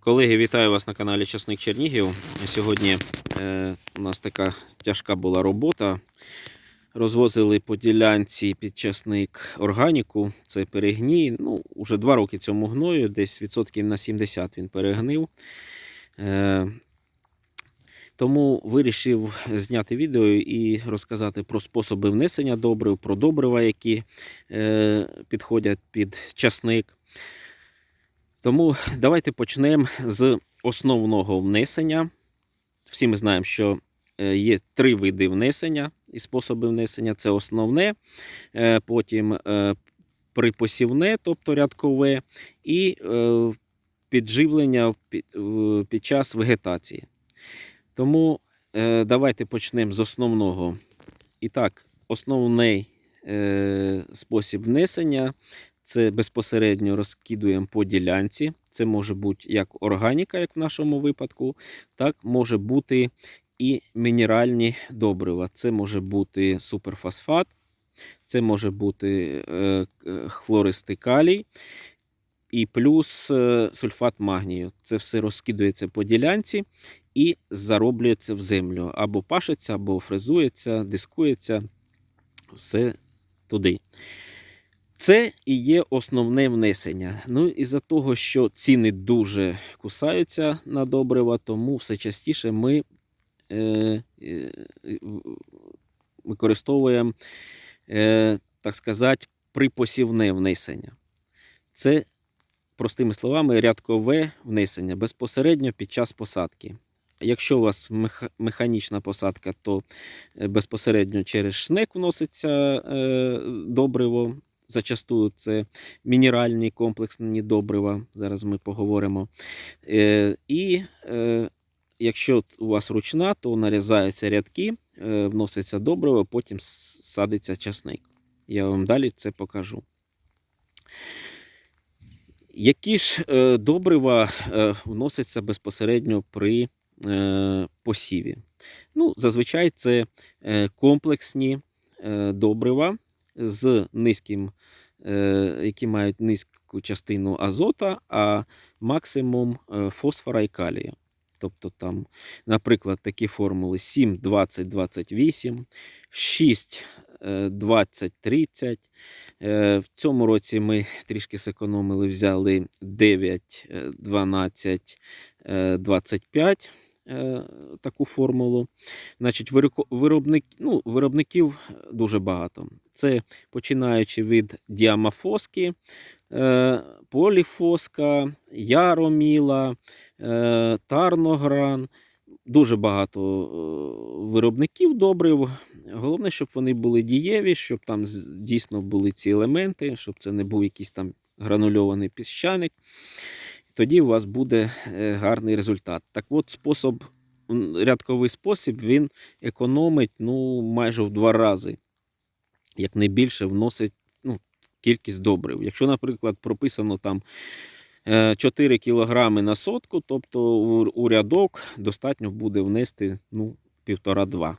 Колеги, вітаю вас на каналі Часник Чернігів. Сьогодні е, у нас така тяжка була робота. Розвозили по ділянці під часник органіку, це перегній. Ну, уже два роки цьому гною, десь відсотків на 70 він перегнив. Е, тому вирішив зняти відео і розказати про способи внесення добрив, про добрива, які е, підходять під часник. Тому давайте почнемо з основного внесення. Всі ми знаємо, що е, є три види внесення і способи внесення. Це основне, е, потім е, припосівне, тобто рядкове, і підживлення під, час вегетації. Тому давайте почнемо з основного. І так, основний спосіб внесення це безпосередньо розкидуємо по ділянці. Це може бути як органіка, як в нашому випадку, так може бути і мінеральні добрива. Це може бути суперфосфат, це може бути е, хлористий калій і плюс е, сульфат магнію. Це все розкидується по ділянці і зароблюється в землю. Або пашеться, або фрезується, дискується. Все туди. Це і є основне внесення. Ну і за того, що ціни дуже кусаються на добрива, тому все частіше ми е, е, використовуємо, е, так сказати, припосівне внесення. Це, простими словами, рядкове внесення безпосередньо під час посадки. Якщо у вас механічна посадка, то е, безпосередньо через шнек вноситься е, добриво. Зачастую це мінеральні комплексні добрива. Зараз ми поговоримо. Е, і е, якщо у вас ручна, то нарізаються рядки, е, вноситься добриво, потім садиться часник. Я вам далі це покажу. Які ж добрива вносяться безпосередньо при посіві? Ну, зазвичай це комплексні добрива з низьким, е, які мають низьку частину азота, а максимум е, фосфора і калію. Тобто там, наприклад, такі формули 7, 20, 28, 6, е, 20, 30. Е, В цьому році ми трішки зекономили, взяли 9, е, 12, е, 25 е, таку формулу. Значить, виробник, ну, виробників дуже багато. Це починаючи від діамафоски, е, поліфоска, яроміла, е, тарногран. Дуже багато е, виробників добрив. Головне, щоб вони були дієві, щоб там дійсно були ці елементи, щоб це не був якийсь там гранульований піщаник. Тоді у вас буде е, гарний результат. Так от, спосіб, рядковий спосіб, він економить ну, майже в два рази, як не вносить ну, кількість добрив. Якщо, наприклад, прописано там е, 4 кг на сотку, тобто у рядок достатньо буде внести ну, 1,5-2.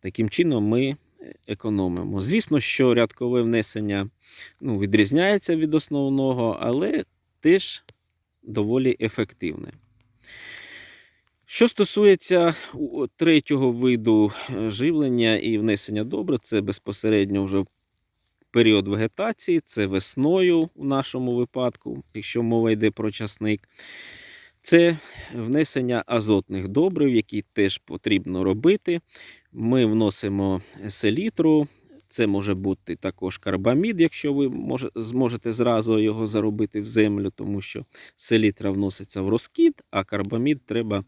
Таким чином ми е, економимо. Звісно, що рядкове внесення ну, відрізняється від основного, але теж доволі ефективне. Що стосується третього виду е, живлення і внесення добре, це безпосередньо вже період вегетації, це весною у нашому випадку, якщо мова йде про часник. Це внесення азотних добрив, які теж потрібно робити. Ми вносимо селітру, це може бути також карбамід, якщо ви може, зможете зразу його заробити в землю, тому що селітра вноситься в розкид, а карбамід треба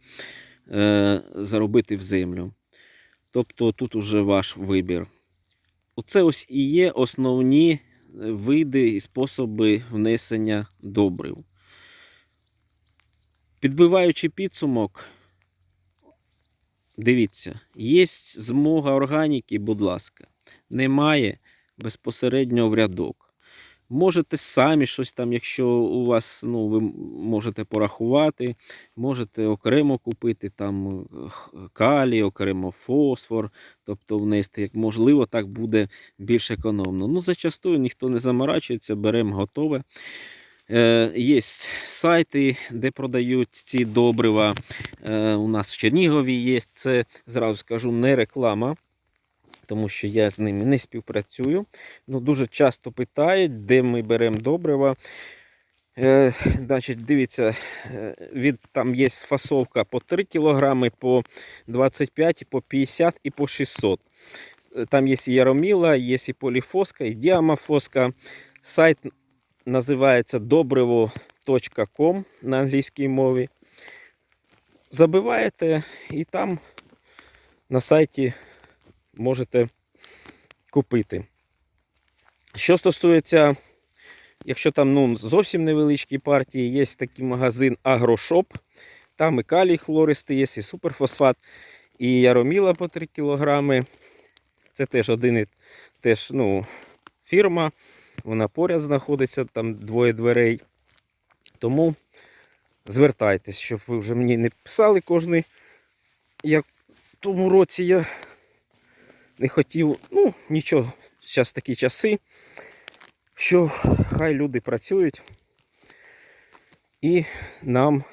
е, заробити в землю. Тобто тут уже ваш вибір. Оце ось і є основні е, види і способи внесення добрив. Підбиваючи підсумок, дивіться, є змога органіки, будь ласка. Немає безпосередньо в рядок. Можете самі щось там, якщо у вас ну, ви можете порахувати, можете окремо купити там е, калій, окремо фосфор, тобто внести, як можливо, так буде більш економно. Ну, зачастую ніхто не заморачується, беремо готове. Е, Є сайти, де продають ці добрива. Е, У нас в Чернігові є. Це зразу скажу не реклама, тому що я з ними не співпрацюю. Ну, дуже часто питають, де ми беремо добрива. Е, значить, дивіться, е, від, там є фасовка по 3 кг, по 25, і по 50 і по 600. Е, Там є і Яроміла, є і поліфоска, і діамафоска. Сайт називається добриво.com на англійській мові. Забиваєте і там на сайті можете купити. Що стосується, якщо там ну, зовсім невеличкі партії, є такий магазин Агрошоп. Там і калій хлористий є, і суперфосфат, і яроміла по 3 кг. Це теж один теж ну, фірма. Вона поряд знаходиться, там двоє дверей. Тому звертайтесь, щоб ви вже мені не писали кожний. Як в тому році я не хотів, ну, нічого, зараз такі часи, що хай люди працюють і нам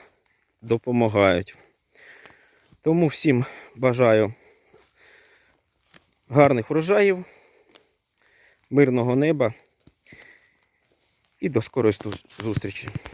допомагають. Тому всім бажаю гарних врожаїв, мирного неба і до скорої зустрічі.